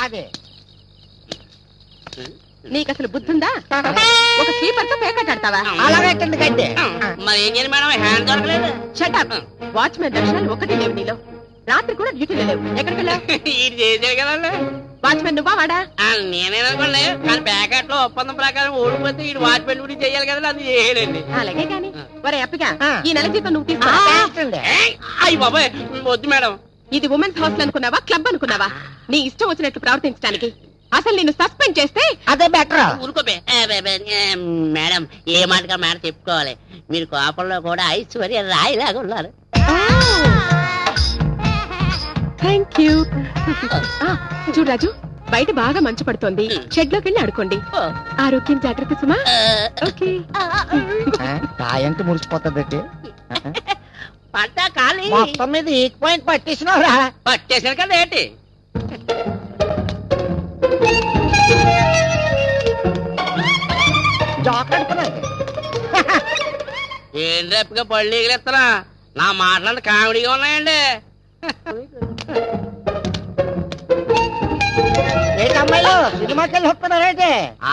అదే. నీకు అసలు బుద్ధుందా? ఒక స్లీపర్తో కంటే మరి ఏం చేయాలి మేడం? హ్యాండ్ దొరకలేదు. షటప్ వాచ్మెన్ దర్శనాలు ఒకటి లేవు నీలో. రాత్రి కూడా డ్యూటీలో లేవు. ఎక్కడికి వెళ్ళావు? ఇది చేసాడు కదండి. వాచ్మెన్ నువ్వా వాడా? ఆ, నేనేననుకోండి కానీ ప్యాకెట్లో ఒప్పందం ప్రకారం ఓడిపోతే ఈ వాచ్మెన్ గురించి చేయాలి కదా అది చేయలేండి. అలాగే కాని. ఒరే అప్పిగా. ఈ నెల జీతం నువ్వు తీసుకో అయ్యి బాబాయ్ వద్దు మేడం. ఇది ఉమెన్స్ హాస్టల్ అనుకున్నావా? క్లబ్ అనుకున్నావా? నీ ఇష్టం వచ్చినట్లు ప్రవర్తించడానికి అసలు నిన్ను సస్పెండ్ చేస్తే అదే బెటర్? మేడం ఏ మాటగా మాట చెప్పుకోవాలి? మీరు కోపంలో కూడా ఐశ్వర్య రాయిలాగా ఉన్నారు. Thank you. చూడు రాజు బయట బాగా మంచు పడుతోంది. షెడ్లోకి వెళ్ళి ఆడుకోండి. ఆరోగ్యం జాగ్రత్త సుమా. ఓకే. తాయంత మురిసిపోతుంది పంట ఖాళీ మొత్తం మీద ఈక్ పాయింట్ పట్టేసినవరా. పట్టేసాను కదా ఏంటి? ఏం రేపుగా పళ్ళు ఎగిరేస్తారా నా మాటలు కామెడీగా ఉన్నాయండి.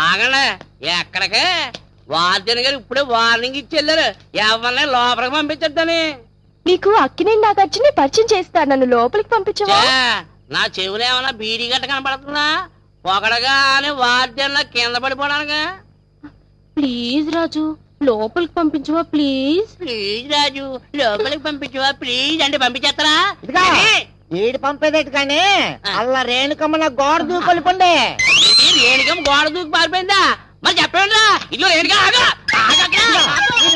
ఆగండి. ఎక్కడికి? వార్డెన్ గారు ఇప్పుడే వార్నింగ్ ఇచ్చి వెళ్ళారు. ఎవరిని లోపలికి పంపించొద్దని. నీకు అక్కినేని నాగార్జుని పరిచయం చేస్తా నన్ను లోపలికి పంపించవా? నా చెవులు ఏమన్నా బీడీ గట్ట కనపడుతుందా? పొగడగా అని వార్డెన్ కింద పడిపోవడానికి? ప్లీజ్ రాజు లోపలికి పంపించవా ప్లీజ్? ప్లీజ్ రాజు లోపలికి పంపించవా ప్లీజ్? అంటే పంపించేస్తారా? ఇదిగా ఈడు పంపేదేటి కానీ అల్ల రేణుకమ్మ నా గోడ దూకొలిపండి రేణుకమ్మ గోడ దూకి పారిపోయిందా? మరి చెప్పండి ఇల్లు రేణుగా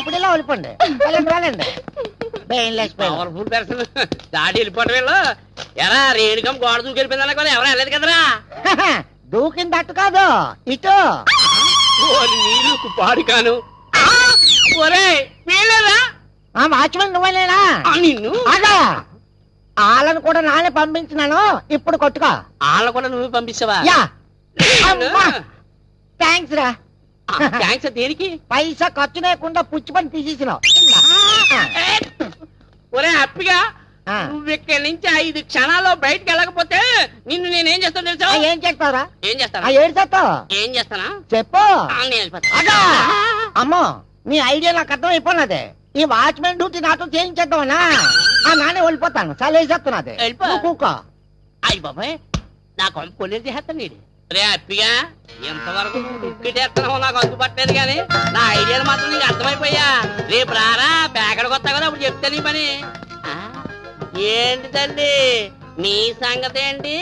ఇప్పుడు ఇలా వెళ్ళండి పెయిన్ పవర్ఫుల్ పర్సన్ దాడి వెళ్ళిపోవడం వీళ్ళు. ఎరా రేణుకమ్మ గోడ దూకి వెళ్ళిపోయింది ఎవరు వెళ్ళలేదు కదరా? దూకింది అట్టు కాదు. ఇటు. ఓరి నీళ్ళు పాడు కాను. ఒరే వీళ్ళరా? ఆ వాచ్మెన్ నువ్వేనా ఆ, నిన్ను. ఆగా. వాళ్ళని కూడా నానే పంపించినాను. ఇప్పుడు కొట్టుకో. వాళ్ళ కూడా నువ్వు యా. అమ్మా. థ్యాంక్స్ రా. థ్యాంక్స్ దేనికి? పైసా ఖర్చు లేకుండా పుచ్చి పని తీసేసినావు. ఒరే హ్యాపీగా ఆ. నువ్వు ఇక్కడి నుంచి ఐదు క్షణాల్లో బయటకు వెళ్ళకపోతే నిన్ను నేనేం చేస్తాను తెలుసా? ఏం చేస్తావురా? ఏం చేస్తానా? ఆ, ఏడు చేస్తావు? ఏం చేస్తానా? చెప్పు. అమ్మో నీ ఐడియా నాకు అర్థం అయిపోయినది ఈ వాచ్మెన్ డ్యూటీ నాతో చేయించేద్దామనా? ఆ నానే వెళ్ళిపోతాను. చాలా వేసేస్తున్నది వెళ్ళిపో. నువ్వు కూకో. అయ్యి బాబాయ్ నా కొంప కొనేది చేస్తాను నీడు. రే హ్యాపీగా ఎంతవరకు ఉక్కిటేస్తున్నావు నాకు అందుపట్టలేదు కానీ నా ఐడియాలు మాత్రం నీకు అర్థమైపోయా. రేపు రారా బ్యాగడికి వస్తా కదా అప్పుడు చెప్తా నీ పని. ఏంటి తల్లి నీ సంగతి ఏంటి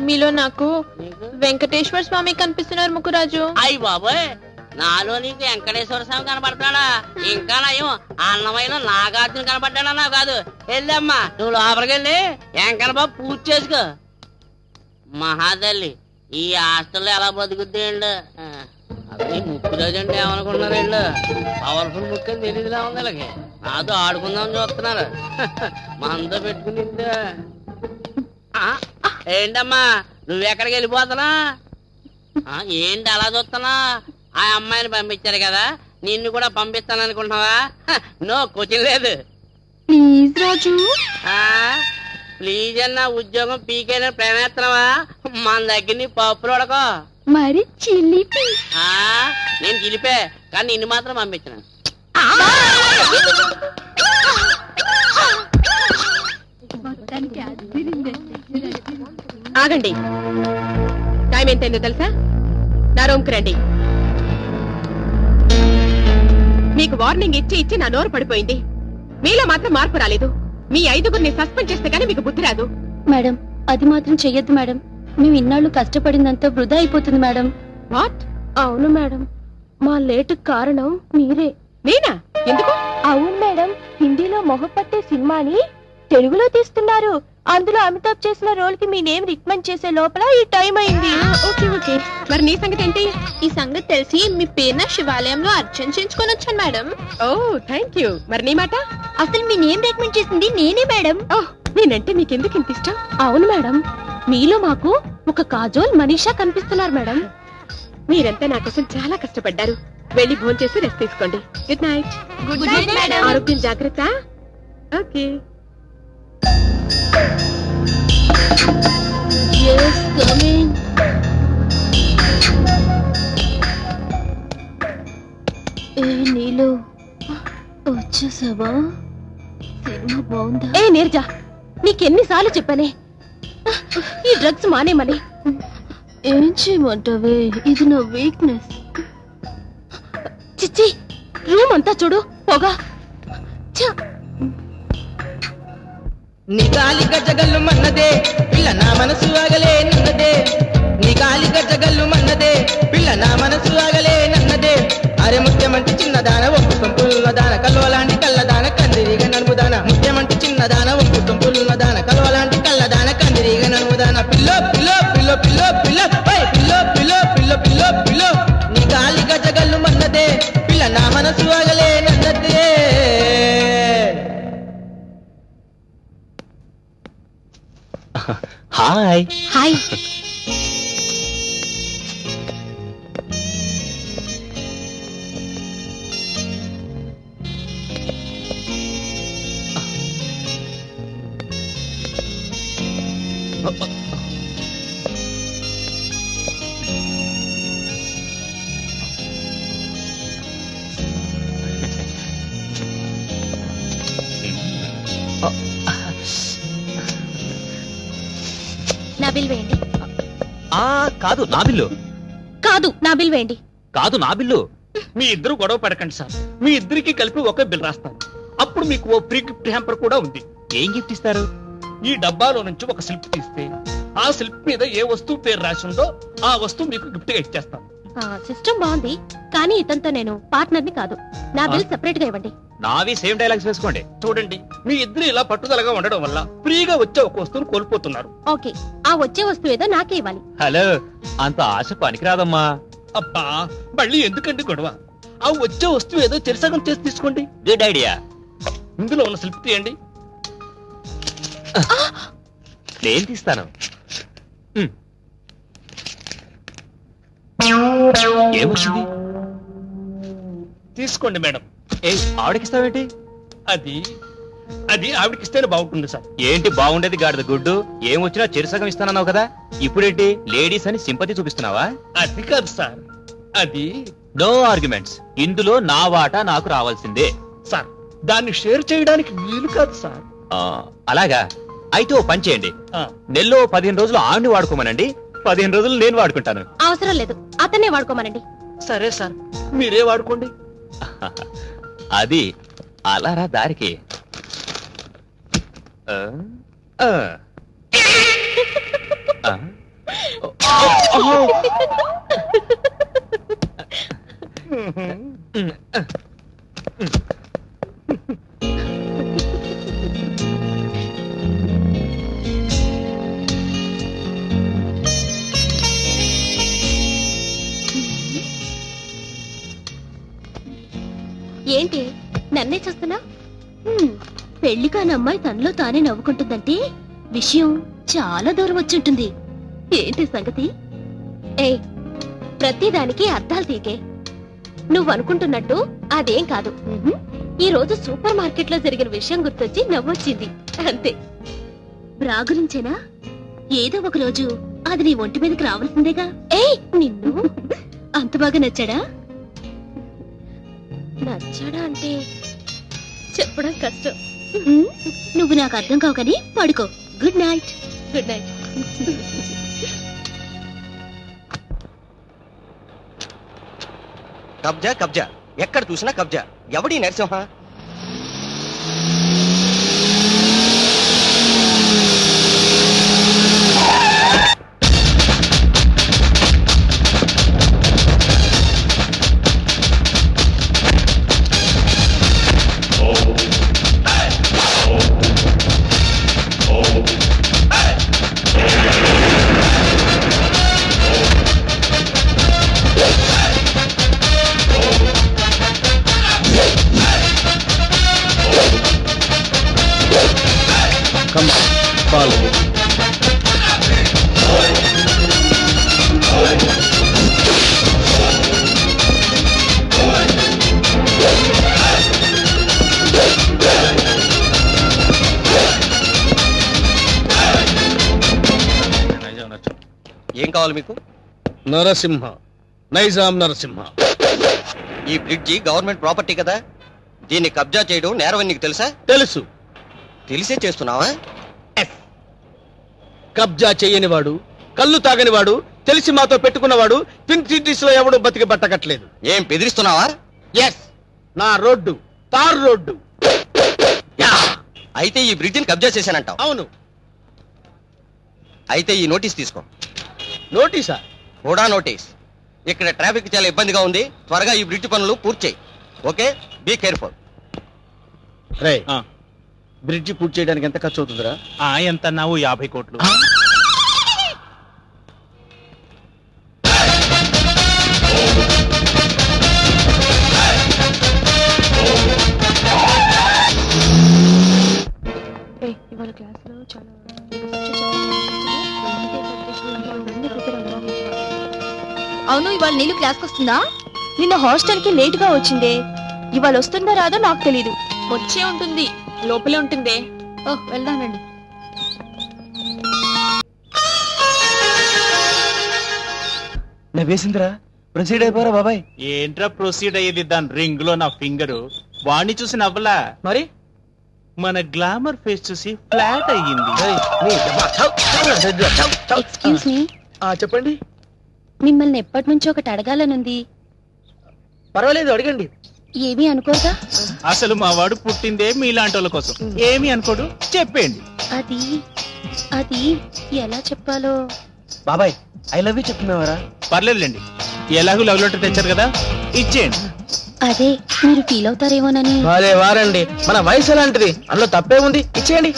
మీలో నాకు వెంకటేశ్వర స్వామి కనిపిస్తున్నారు ముకురాజు. అయ్యి బాబోయ్! నాలో నీకు వెంకటేశ్వర స్వామి కనపడతాడా ఇంకా నయం. అన్నమైన నాగార్జున కనపడ్డాడా నాకు కాదు. వెళ్ళమ్మా నువ్వు లోపలికి వెళ్ళి వెంకన్న బాబు పూజ చేసుకో. మహాదల్లి ఈ హాస్టల్లో ఎలా బతుకుద్ది వీళ్ళు? అసలు ఈ ముక్కు రోజండి ఏమనుకున్నారు వీళ్ళు? పవర్ఫుల్ ముక్కు అని తెలియదులా ఉంది వీళ్ళకి. నాతో ఆడుకుందామని చూస్తున్నారు. మనతో పెట్టుకుని ఏంటమ్మా నువ్వెక్కడికి వెళ్ళిపోతున్నా? ఆ, ఏంటి అలా చూస్తున్నా? ఆ అమ్మాయిని పంపించారు కదా నిన్ను కూడా పంపిస్తాను అనుకుంటున్నావా? నో క్వశ్చన్ లేదు. ప్లీజ్ రాజు. ప్లీజ్ అన్న ఉద్యోగం పీకైన ప్రేమేస్తున్నావా మన దగ్గర పప్పులు ఉడకో మరి చిలిపి ఆ నేను గెలిపే కానీ నిన్ను మాత్రం పంపించిన. ఆగండి. టైం ఎంతైందో తెలుసా? నా రూమ్కి రండి. మీకు వార్నింగ్ ఇచ్చి ఇచ్చి నా నోరు పడిపోయింది. మీలో మాత్రం మార్పు రాలేదు. మీ ఐదుగురిని సస్పెండ్ చేస్తే గానీ మీకు బుద్ధి రాదు. మేడం అది మాత్రం చెయ్యొద్దు మేడం. మేము ఇన్నాళ్ళు కష్టపడిందంతా వృధా అయిపోతుంది మేడం. వాట్? అవును మేడం. మా లేటు కారణం మీరే. నేనా? ఎందుకు? అవును మేడం. హిందీలో మొహపట్టే సినిమాని తెలుగులో తీస్తున్నారు. అందులో అమితాబ్ చేసిన రోల్కి మీ నేమ్ రికమెండ్ చేసే లోపల ఈ టైం అయింది. Okay okay. మరి నీ సంగతి ఏంటి? ఈ సంగతి తెలిసి మీ పేరున శివాలయంలో అర్చన చేయించుకొని వచ్చాను మేడం. ఓ థ్యాంక్ యూ మరి నీ మాట? అసలు మీ నేమ్ రికమెండ్ చేసింది నేనే మేడం. ఓహ్ నేనంటే మీకెందుకు ఇంత ఇష్టం? అవును మేడం. మీలో మాకు ఒక కాజోల్ మనీషా కనిపిస్తున్నారు మేడం. మీరంతా నా కోసం చాలా కష్టపడ్డారు. వెళ్ళి భోంచేసి చేసి రెస్ట్ తీసుకోండి. Good night Good night, madam. ఆరోగ్యం జాగ్రత్త. ఓకే ఏ నీలు. వచ్చేసావా? సినిమా బాగుందా? ఏ నీరజ. నీకెన్నిసార్లు చెప్పానే? ఈ డ్రగ్స్ మానేమని ఏం చేయమంటావే? ఇది నా వీక్నెస్ చిచ్చి రూమ్ అంతా చూడు పొగ. ఛ! నీ గాలి గజగల్లు మన్నదే పిల్ల నా మనసు ఆగలే నన్నదే. నీ గాలి గజగల్లు మన్నదే పిల్ల నా మనసు ఆగలే నన్నదే. అరే ముత్యమంటి చిన్నదాన ఒప్పు సొంపుల్లదాన కల్వలాంటి కళ్ళదాన కందిరిగ నడుముదాన ముత్యమంటి చిన్నదాన పిల్లో పిల్లో పిల్లో పిల్లో పై పిల్లో పిల్లో పిల్లో పిల్లో పిల్లో. నీ గాలి గజగల్లు మన్నదే పిల్ల నా మనసు ఆగలే నన్నదే. హాయ్. హాయ్. బిల్ వేయండి. ఆ కాదు నా బిల్లు. కాదు నా బిల్ వేయండి. కాదు నా బిల్లు. మీ ఇద్దరు గొడవ పడకండి సార్. మీ ఇద్దరికి కలిపి ఒకే బిల్ రాస్తాను. అప్పుడు మీకు ఓ ఫ్రీ గిఫ్ట్ హ్యాంపర్ కూడా ఉంది. ఏం గిఫ్ట్ ఇస్తారు? ఈ డబ్బాలో నుంచి ఒక స్లిప్ తీస్తే ఆ స్లిప్ మీద ఏ వస్తువు పేరు రాసి ఉందో ఆ వస్తువు మీకు గిఫ్ట్గా ఇచ్చేస్తాను సిస్టమ్ బాగుంది కానీ ఇతనితో నేను పార్ట్నర్ని కాదు. నా బిల్ సెపరేట్గా ఇవ్వండి. నావి సేమ్ డైలాగ్స్ వేసుకోండి. చూడండి మీ ఇద్దరు ఇలా పట్టుదలగా ఉండడం వల్ల ఫ్రీగా వచ్చే ఒక వస్తువును కోల్పోతున్నారు. ఓకే. ఆ వచ్చే వస్తువు ఏదో నాకే ఇవ్వాలి. హలో అంత ఆశ పనికిరాదమ్మా. అబ్బా మళ్ళీ ఎందుకండి గొడవ? ఆ వచ్చే వస్తువు ఏదో చెరిసగం చేసి తీసుకోండి. గుడ్ ఐడియా ఇందులో ఉన్న స్లిప్ తీయండి. నేను తీస్తాను. ఏమొచ్చింది తీసుకోండి మేడం. ఏ ఆవిడకిస్తావేంటి? అది అది ఆవిడకిస్తేనే బాగుంటుంది సార్. ఏంటి బాగుండేది గాడిద గుడ్డు? ఏం వచ్చినా చెరుసగం ఇస్తానన్నావు కదా? ఇప్పుడేంటి? లేడీస్ అని సింపతి చూపిస్తున్నావా? అది కాదు సార్. అది నో ఆర్గ్యుమెంట్స్ ఇందులో నా వాటా నాకు రావాల్సిందే. సార్ దాన్ని షేర్ చేయడానికి వీలు కాదు సార్. ఆ, అలాగా? అయితే ఓ పని చేయండి. ఆ, నెలలో పదిహేను రోజులు ఆవిని వాడుకోమనండి. పదిహేను రోజులు నేను వాడుకుంటాను. అవసరం లేదు. అతన్నే వాడుకోమనండి. సరే సార్ మీరే వాడుకోండి. అది అలారా దారికి. ఏంటి నన్నే చూస్తున్నా పెళ్ళి కాని అమ్మాయి తనలో తానే నవ్వుకుంటుందంటే విషయం చాలా దూరం వచ్చుంటుంది ఏంటి సంగతి? ఏ ప్రతిదానికి అర్థాలు తీకే. నువ్వు అనుకుంటున్నట్టు అదేం కాదు. ఈ రోజు సూపర్ మార్కెట్లో జరిగిన విషయం గుర్తొచ్చి నవ్వొచ్చింది. అంతే. బ్రా గురించేనా? ఏదో ఒక రోజు అది నీ ఒంటి మీదకి రావాల్సిందేగా? ఏ నిన్ను? అంత బాగా నచ్చాడా? నచ్చాడా అంటే చెప్పడం కష్టం. నువ్వు నాకు అర్థం కావు కానీ పడుకో. గుడ్ నైట్ గుడ్ నైట్ కబ్జా కబ్జా. ఎక్కడ చూసినా కబ్జా. ఎవడి నరసింహ? ఫుట్బాల్ ఏం కావాలి మీకు? నరసింహ నైజాం నరసింహ. ఈ బ్రిడ్జి గవర్నమెంట్ ప్రాపర్టీ కదా? దీన్ని కబ్జా చేయడం నేరవని నీకు తెలుసా? తెలుసు. తెలిసే చేస్తున్నావా? కబ్జా చెయ్యనివాడు కళ్ళు తాగనివాడు తెలిసి మాతో పెట్టుకున్నవాడు ట్విన్ సిటీస్లో ఎవడు బతికి బట్టకట్లేదు ఏం బెదిరిస్తున్నావా? ఎస్ నా రోడ్డు తార్ రోడ్డు. యా! అయితే ఈ బ్రిడ్జిని కబ్జా చేశానంటావు. అవును. అయితే ఈ నోటీస్ తీసుకో. నోటీసా? కూడా నోటీస్. ఇక్కడ ట్రాఫిక్ చాలా ఇబ్బందిగా ఉంది. త్వరగా ఈ బ్రిడ్జ్ పనులు పూర్తి చేయి. ఓకే? బీ కేర్ఫుల్ రే ఆ. బ్రిడ్జి పూర్తి చేయడానికి ఎంత ఖర్చు అవుతుందిరా? ఆ ఎంత అన్నావు? యాభై కోట్లు. ఇవాళ క్లాస్లో చాలా అవును ఇవాళ నీళ్ళు క్లాస్కి వస్తుందా? నిన్న హాస్టల్కి లేట్గా వచ్చిందే. ఇవాళ వస్తుందా రాదో నాకు తెలీదు. వచ్చే ఉంటుంది. లోపలే ఉంటుందే. ఓహ్ వెళ్దానండి వేసిందిరా. ప్రొసీడ్ అయిపోరా బాబాయ్. ఏంట్రా ప్రొసీడ్ అయ్యేది దాని రింగ్లో నా ఫింగర్? వాణ్ణి చూసి నవ్వలా? మరి? మన గ్లామర్ ఫేస్ చూసి ఫ్లాట్ అయ్యింది. ఎక్స్క్యూజ్ మీ చెప్పండి. మిమ్మల్ని ఎప్పటి నుంచి ఒకటి అడగాలనుంది. పర్వాలేదు అడగండి. ఏమీ అనుకోగా అసలు మా వాడు పుట్టిందే మీలాంటి వాళ్ళ కోసం. ఏమి అనుకోడు? చెప్పేయండి. అది అది ఎలా చెప్పాలో? బాబాయ్ ఐ లవ్ యూ చెప్తున్నావరా? పర్లేదులేండి. ఎలాగూ లవ్ లెటర్ తెచ్చారు కదా ఇచ్చేయండి. అదే మీరు ఫీల్ అవుతారేమోనని. అదే వారండి. మన వయసు ఎలాంటిది? అందులో తప్పే ఉంది. ఇచ్చేయండి.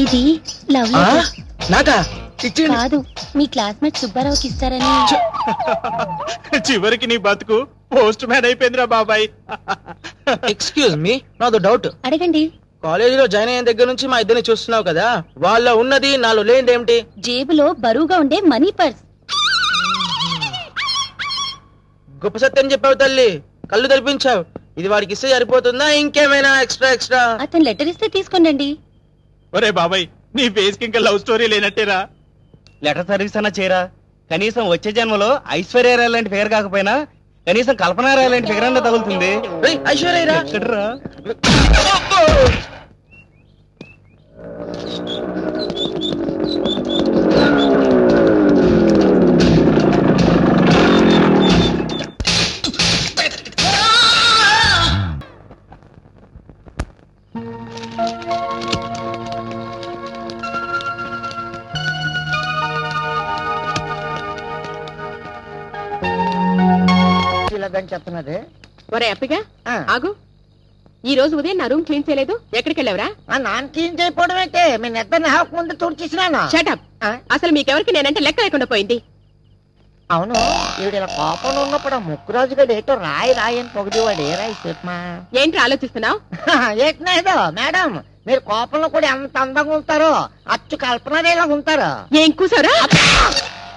ఇది లవ్ ఆ? లెటర్ నాకా? ఇచ్చేయండి. కాదు మీ క్లాస్మేట్ సుబ్బారావుకి ఇస్తారని. చివరికి నీ బతుకు పోస్ట్ మ్యాన్ అయిపోయిందిరా బాబాయ్. ఎక్స్క్యూజ్ మీ నాదో డౌట్ అడగండి. కాలేజీలో జాయిన్ అయిన దగ్గర నుంచి మా ఇద్దరిని చూస్తున్నావు కదా వాళ్ళ ఉన్నది నాలో లేనిది ఏమిటి? జేబులో బరువుగా ఉండే మనీ పర్స్. గొప్ప సత్యం చెప్పావు తల్లి. కళ్ళు తెరిపించావు. ఇది వాడికి ఇస్తే సరిపోతుందా? ఇంకేమైనా ఎక్స్ట్రా ఎక్స్ట్రా అతను లెటర్ ఇస్తే తీసుకోండి ఒరే బాబాయ్ నీ ఫేస్కి ఇంకా లవ్ స్టోరీ లేనట్టేరా? లెటర్ సర్వీస్ అన్న చేయరా కనీసం వచ్చే జన్మలో ఐశ్వర్య రాయ్ లాంటి ఫిగర్ కాకపోయినా కనీసం కల్పన రాయ్ లాంటి ఫిగర్ అన్న తగులుతుంది. రేయ్, ఐశ్వర్యరా చెప్తున్నది. ఒరే అప్పిగా ఆ. ఆగు. ఈ రోజు ఉదయం నా రూమ్ క్లీన్ చేయలేదు ఎక్కడికి వెళ్ళావరా ఆ నాన్న క్లీన్ చేయకపోవడం అయితే మీ నిద్ర హాఫ్ ముందు తుడిచేసినాను? షటప్ ఆ? అసలు మీకెవరికి నేనంటే లెక్క లేకుండా పోయింది. అవును ఈవిడ ఇలా కోపంలో ఉన్నప్పుడు ఆ ముక్కురాజు గడు ఏటో రాయి రాయి అని పొగిడేవాడు. ఏ రాయి చెప్పమా? ఏంటి ఆలోచిస్తున్నావు? ఏట్నాదో మేడం మీరు కోపంలో కూడా ఎంత అందంగా ఉంటారో అచ్చు కల్పనలా ఉంటారు. ఏం కూసారా?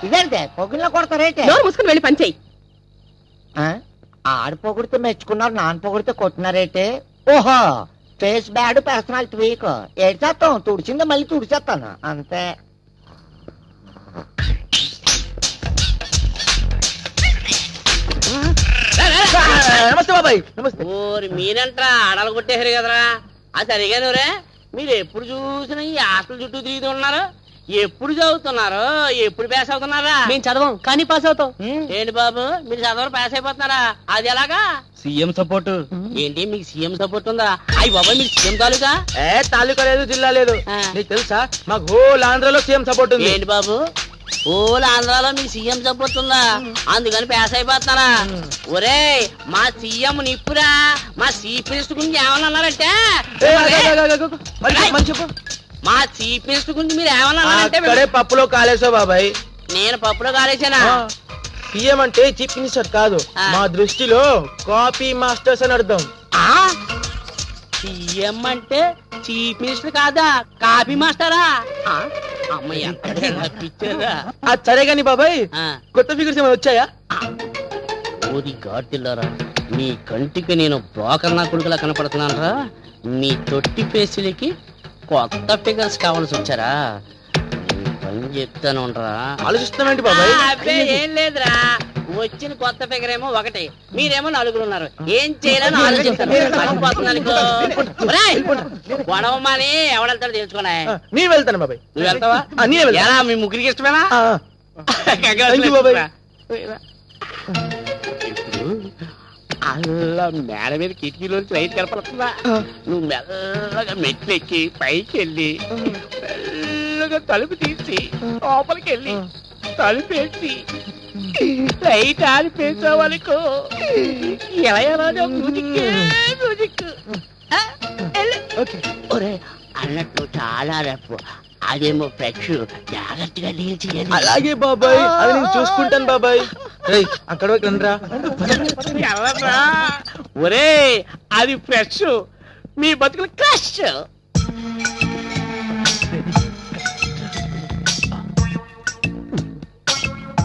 ఇదేంటే పొగిల్లో కొడతారేటే నోరు మూసుకుని వెళ్ళి పనిచేయి ఆ? ఆడు పొగిడితే మెచ్చుకున్నారు నాన్న పొగిడితే కొట్టినారేటే? ఓహో ఫేస్ బ్యాడ్ పర్సనాలిటీ వీక్ ఏడ్చేస్తాం తుడిచిందో మళ్ళీ తుడిచేస్తాను. అంతే. నమస్తే బాబాయ్ నమస్తే. ఓరి మీరంట్రా ఆడలు కొట్టేశారు కదరా. అది సరిగాను రే మీరు ఎప్పుడు చూసినా ఈ హాస్టల్ చుట్టూ తిరుగుతూ ఉన్నారు? ఎప్పుడు చదువుతున్నారు ఎప్పుడు పాస్ అవుతున్నారా మేము చదవం కానీ పాస్ అవుతాం ఏంటి బాబు మీరు చదవరు పాస్ అయిపోతున్నారా అది ఎలాగా సీఎం సపోర్ట్ ఏంటి మీకు సీఎం సపోర్ట్ ఉందా అయ్యి బాబాయ్ మీరు సీఎం తాలూకా ఏ తాలూకా లేదు జిల్లా లేదు. నీకు తెలుసా మాకు హోల్ ఆంధ్రలో సీఎం సపోర్ట్ ఉంది ఏంటి బాబు ఓలా ఆంధ్రాలో మీకు సీఎం సపోర్ట్ ఉందా అందుకని పాస్ అయిపోతున్నారా ఒరే మా సీఎం నిప్పురా మా చీఫ్ మినిస్టర్ గురించి ఏమన్నా అన్నారంటే మా చీఫ్ మినిస్టర్ గురించి మీరు ఏమన్నా అక్కడే పప్పులో కాలేసావు బాబాయ్. నేను పప్పులో కాలేసానా సీఎం అంటే చీఫ్ మినిస్టర్ కాదు. ఆ. మా దృష్టిలో కాపీ మాస్టర్స్ అని అర్థం. సీఎం అంటే చీఫ్ మినిస్టర్ కాదా? కాపీ మాస్టరా? ఆ, అమ్మయ్య పిచ్చారా అది సరే గాని బాబాయ్ కొత్త ఫిగర్స్ ఏమైనా వచ్చాయా? ఓది గాడ్తిల్లారా నీ కంటికి నేను బ్రోకర్ నా కొడుకులా కనపడుతున్నానరా. మీ తొట్టి పేసులకి కొత్త ఫిగర్స్ కావాల్సి వచ్చారా? పని చెప్తాను ఉండరా ఆలోచిస్తున్నామేంటి బాబాయ్ అబ్బే ఏం లేదురా. వచ్చిన కొత్త ఫిగర్ ఏమో ఒకటి. మీరేమో నలుగురు ఉన్నారు. ఏం చేయాలని ఆలోచిస్తాను గొడవ మాని ఎవడెళ్తాడో తెలుసుకోలే ఆ, నేను వెళ్తాను బాబాయ్. నువ్వు వెళ్తావా? మీ ముగ్గురికి ఇష్టమేనా? బాబాయ్. అలా మేడ మీద కిటికీలో లైట్ కనపడుతుందా? నువ్వు మెల్లగా మెట్లు ఎక్కి పైకి వెళ్ళి మెల్లగా తలుపు తీసి లోపలికి వెళ్ళి తలుపేసి లైట్ ఆడిపేసావనుకో ఎలా ఎలా మ్యూజిక్. మ్యూజిక్ ఒరే అన్నట్టు చాలా రేపు అదేమో ఫ్రెష్ జాగ్రత్తగా డీల్ చేయాలి. అలాగే బాబాయ్ అది నేను చూసుకుంటాను బాబాయ్. అక్కడ వరకు రండిరా. ఎల్లరా ఒరే అది ఫ్రెష్. మీ బతుకులు క్రష్.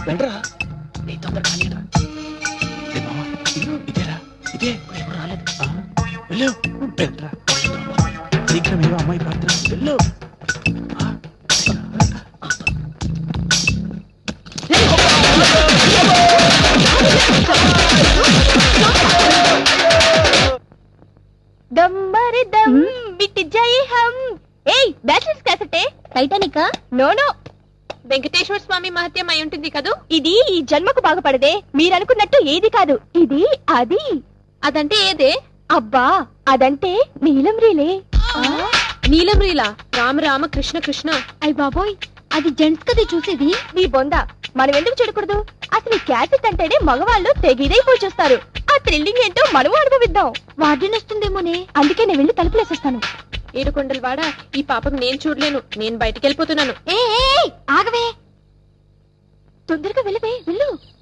రండిరా. దమ్మరి దమ్ బిట్టి జై హం. ఏయ్ బ్యాచిలర్స్ క్యాసెటే? టైటానికా? No no. వెంకటేశ్వర స్వామి మహత్యం అయి ఉంటుంది కదూ? ఇది ఈ జన్మకు బాగుపడదే. మీరనుకున్నట్టు ఏది కాదు. ఇది అది. అదంటే ఏదే? అబ్బా అదంటే నీలం రీలే నీలం రీలా రామ రామ కృష్ణ కృష్ణ. అయ్ బాబోయ్ అది జెంట్స్ కదే చూసేది? నీ బొంద. మనం ఎందుకు చెడకూడదు? అసలు క్యాసెట్ అంటేనే మగవాళ్ళు తెగిదైపోయి చూస్తారు. ఆ థ్రిల్లింగ్ ఏంటో మనము అనుభవిద్దాం. వార్డెన్ వస్తుందేమోనే. అందుకే నేను వెళ్ళి తలుపులేసేస్తాను ఏడుకొండల వాడ ఈ పాపం నేను చూడలేను. నేను బయటికి వెళ్ళిపోతున్నాను. ఏ ఆగవే. తొందరగా వెళ్ళవే వెళ్ళు.